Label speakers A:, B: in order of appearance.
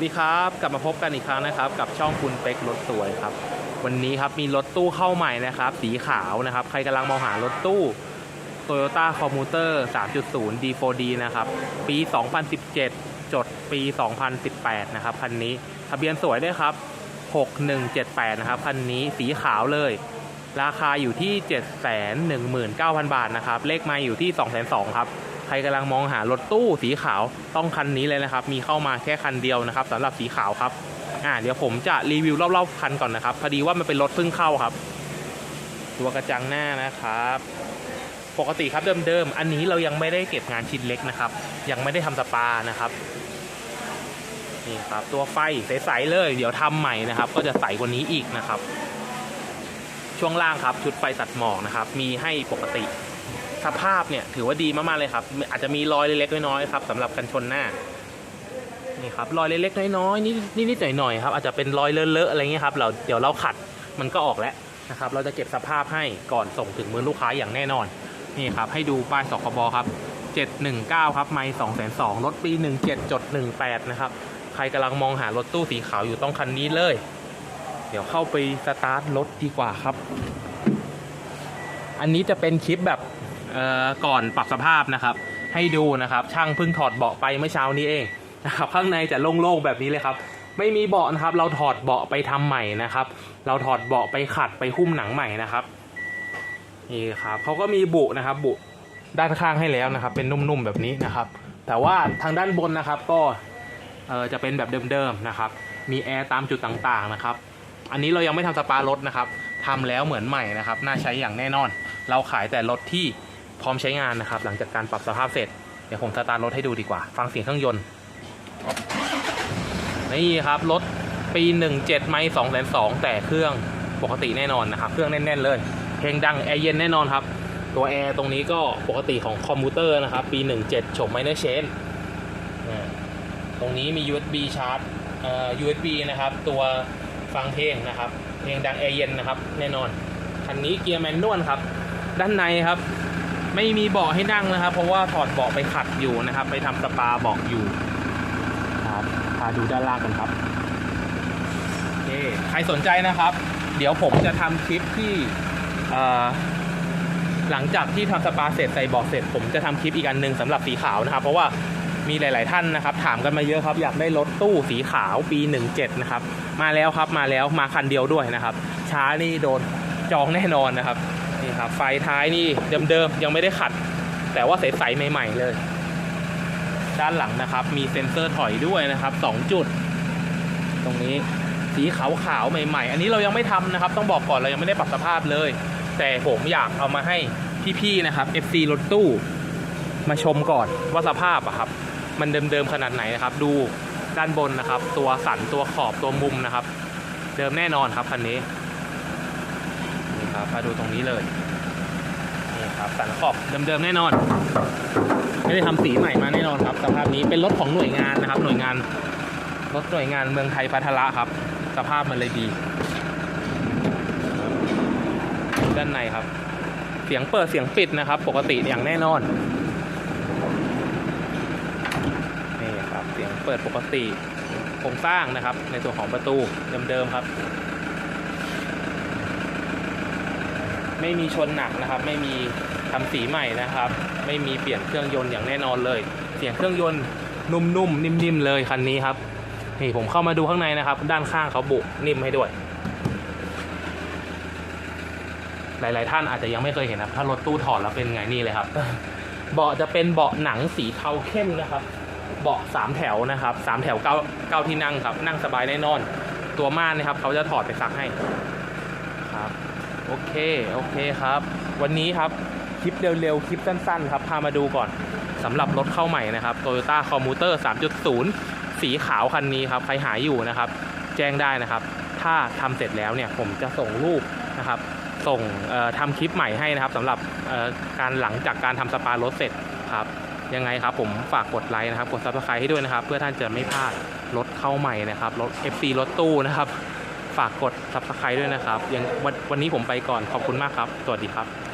A: วัสดีครับ กลับมาพบกันอีกครั้งนะครับ กับช่องคุณเป็กรถสวยครับ วันนี้ครับมีรถตู้เข้าใหม่นะครับ สีขาวนะครับ ใครกำลังมองหารถตู้ Toyota Commuter 3.0 D4D นะครับ ปี 2017 จดปี 2018 นะครับ คันนี้ทะเบียนสวยด้วยครับ 6178 นะครับ คันนี้สีขาวเลย ราคาอยู่ที่ 719,000 บาทนะครับ เลขไมาอยู่ที่ 202,000 ครับ ครกำลังมองหารถตู้สีขาวต้องคันนี้เลยนะครับ มีเข้ามาแค่คันเดียวนะครับสำหรับสีขาวครับอ่าเดี๋ยวผมจะรีวิวรอบๆคันก่อนนะครับ พอดีว่ามันเป็นรถเพิ่งเข้าครับ ตัวกระจังหน้านะครับ ปกติครับเดิมๆอันนี้เรายังไม่ได้เก็บงานชิ้นเล็กนะครับ ยังไม่ได้ทำสปานะครับนี่ครับตัวไฟใสๆเลย เดี๋ยวทำใหม่นะครับ ก็จะใสกว่านี้อีกนะครับ ช่วงล่างครับชุดไฟตัดหมอกนะครับ มีให้ปกติ สภาพเนี่ยถือว่าดีมากๆเลยครับ อาจจะมีรอยเล็กๆน้อยๆครับสำหรับกันชนหน้านี่ครับรอยเล็กๆน้อยๆนิดนิดๆหน่อยๆครับอาจจะเป็นรอยเลอะๆอะไรเงี้ยครับเราเดี๋ยวเราขัดมันก็ออกแล้วนะครับ เราจะเก็บสภาพให้ก่อนส่งถึงมือลูกค้าอย่างแน่นอนนี่ครับให้ดูป้ายสคบครับ719ครับไม่2 2 0 0รถปี 17จด18 นะครับ ใครกำลังมองหารถตู้สีขาวอยู่ต้องคันนี้เลย เดี๋ยวเข้าไปสตาร์ทรถดีกว่าครับ อันนี้จะเป็นคลิปแบบ ก่อนปรับสภาพนะครับ ให้ดูนะครับ ช่างเพิ่งถอดเบาะไปเมื่อเช้านี้เองนะครับ ข้างในจะโล่งๆแบบนี้เลยครับ ไม่มีเบาะนะครับ เราถอดเบาะไปทำใหม่นะครับ เราถอดเบาะไปขัดไปหุ้มหนังใหม่นะครับนี่ครับเขาก็มีบุนะครับ บุด้านข้างให้แล้วนะครับ เป็นนุ่มๆแบบนี้นะครับ แต่ว่าทางด้านบนนะครับก็เออจะเป็นแบบเดิมๆนะครับ มีแอร์ตามจุดต่างๆนะครับ อันนี้เรายังไม่ทำสปารถนะครับทำแล้วเหมือนใหม่นะครับ น่าใช้อย่างแน่นอน เราขายแต่รถที่ พร้อมใช้งานนะครับ หลังจากการปรับสภาพเสร็จ เดี๋ยวผมสตาร์ทรถให้ดูดีกว่า ฟังเสียงเครื่องยนต์ นี่ครับ รถปี 17 ไม่2 2 0 0แต่เครื่องปกติแน่นอนนะครับ เครื่องแน่น ๆ เลย เพลงดัง แอร์เย็นแน่นอนครับ ตัวแอร์ตรงนี้ก็ปกติของคอมพิวเตอร์นะครับ ปี 17 ชมไมเนอร์เชนตรงนี้มี USB ชาร์จ USB นะครับ ตัวฟังเพลงนะครับ เพลงดังแอร์เย็นนะครับ แน่นอน คันนี้เกียร์แมนนวลครับ ด้านในครับ ไม่มีเบาะให้นั่งนะครับ เพราะว่าถอดเบาะไปขัดอยู่นะครับ ไปทำสปาเบาะอยู่ครับพาดูด้านล่างกันครับโอเคใครสนใจนะครับ เดี๋ยวผมจะทำคลิปที่หลังจากที่ทำสปาเสร็จใส่เบาะเสร็จ ผมจะทำคลิปอีกอันหนึ่งสำหรับสีขาวนะครับ เพราะว่ามีหลาย ๆ ท่านนะครับ ถามกันมาเยอะครับ อยากได้รถตู้สีขาวปี 17 นะครับ มาแล้วครับมาแล้วมาคันเดียวด้วยนะครับ ช้านี่โดนจองแน่นอนนะครับ นี่ครับ ไฟท้ายนี่เดิมๆยังไม่ได้ขัด แต่ว่าใสๆใหม่ ๆ เลย ด้านหลังนะครับ มีเซ็นเซอร์ถอยด้วยนะครับ2จุด ตรงนี้สีขาวๆใหม่ ๆ อันนี้เรายังไม่ทำนะครับ ต้องบอกก่อนเรายังไม่ได้ปรับสภาพเลย แต่ผมอยากเอามาให้พี่ๆนะครับ FC รถตู้ มาชมก่อนว่าสภาพอะครับ มันเดิมๆขนาดไหนนะครับ ดูด้านบนนะครับ ตัวสันตัวขอบตัวมุมนะครับ เดิมแน่นอนครับคันนี้ ครับมาดูตรงนี้เลยนี่ครับสันขอบเดิมๆแน่นอน ไม่ได้ทำสีใหม่มาแน่นอนครับสภาพนี้เป็นรถของหน่วยงานนะครับ หน่วยงานรถหน่วยงานเมืองไทยพัทละครับ สภาพมันเลยดี ด้านในครับ เสียงเปิดเสียงปิดนะครับ ปกติอย่างแน่นอนนี่ครับเสียงเปิดปกติโครงสร้างนะครับ ในส่วนของประตูเดิมๆครับ ไม่มีชนหนักนะครับ ไม่มีทำสีใหม่นะครับ ไม่มีเปลี่ยนเครื่องยนต์อย่างแน่นอนเลย เสียงเครื่องยนต์นุ่มๆนิ่มๆเลยคันนี้ครับนี่ผมเข้ามาดูข้างในนะครับ ด้านข้างเขาบุนิ่มให้ด้วย หลายๆท่านอาจจะยังไม่เคยเห็นนะถ้ารถตู้ถอดแล้วเป็นไงนี่เลยครับ เบาะจะเป็นเบาะหนังสีเทาเข้มนะครับ เบาะสามแถวนะครับสามแถวเก้าเก้าที่นั่งครับ นั่งสบายแน่นอน ตัวม่านนะครับเขาจะถอดไปซักให้ครับ โอเค โอเคครับ วันนี้ครับ คลิปเร็วๆ คลิปสั้นๆ ครับ พามาดูก่อนสำหรับรถเข้าใหม่นะครับ Toyota Commuter 3.0 สีขาวคันนี้ครับ ใครหาอยู่นะครับ แจ้งได้นะครับ ถ้าทำเสร็จแล้วเนี่ยผมจะส่งรูปนะครับ ส่งทำคลิปใหม่ให้นะครับสำหรับการหลังจากการทำสปารถเสร็จครับ ยังไงครับผมฝากกดไลค์นะครับ กดซับสไครต์ให้ด้วยนะครับ เพื่อท่านจะไม่พลาดรถเข้าใหม่นะครับ รถ FC รถตู้นะครับ ฝากกดซับสไครต์ด้วยนะครับยังวันวันนี้ผมไปก่อนขอบคุณมากครับ สวัสดีครับ